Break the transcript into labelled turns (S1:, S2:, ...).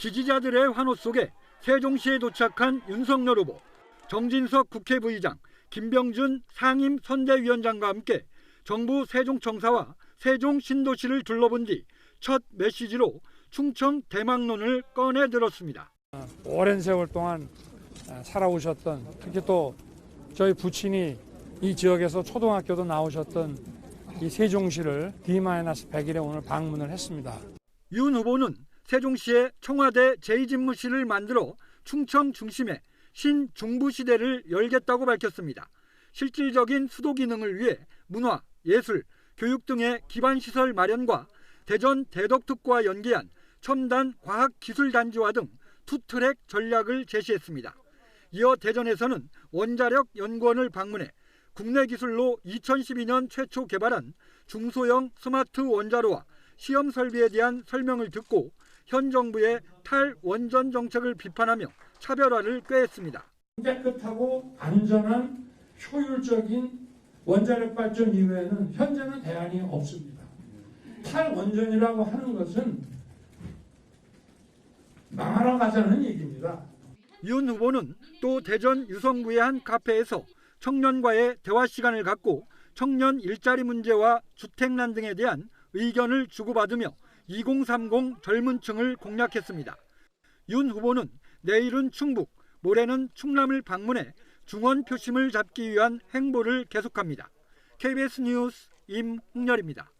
S1: 지지자들의 환호 속에 세종시에 도착한 윤석열 후보, 정진석 국회 부의장, 김병준 상임 선대위원장과 함께 정부 세종청사와 세종 신도시를 둘러본 뒤 첫 메시지로 충청 대망론을 꺼내 들었습니다.
S2: 오랜 세월 동안 아, 살아오셨던 특히 또 저희 부친이 이 지역에서 초등학교도 나오셨던 이 세종시를 D-100일에 오늘 방문을 했습니다.
S1: 윤 후보는 세종시에 청와대 제2집무실을 만들어 충청 중심에 신중부 시대를 열겠다고 밝혔습니다. 실질적인 수도 기능을 위해 문화, 예술, 교육 등의 기반 시설 마련과 대전 대덕특구와 연계한 첨단 과학기술단지화 등 투트랙 전략을 제시했습니다. 이어 대전에서는 원자력 연구원을 방문해 국내 기술로 2012년 최초 개발한 중소형 스마트 원자로와 시험 설비에 대한 설명을 듣고 현 정부의 탈원전 정책을 비판하며 차별화를 꾀했습니다.
S2: 깨끗하고 안전한 효율적인 원자력 발전 이외에는 현재는 대안이 없습니다. 탈원전이라고 하는 것은 망하러 가자는 얘기입니다.
S1: 윤 후보는 또 대전 유성구의 한 카페에서 청년과의 대화 시간을 갖고 청년 일자리 문제와 주택난 등에 대한 의견을 주고받으며 2030 젊은 층을 공략했습니다. 윤 후보는 내일은 충북, 모레는 충남을 방문해 중원 표심을 잡기 위한 행보를 계속합니다. KBS 뉴스 임홍렬입니다.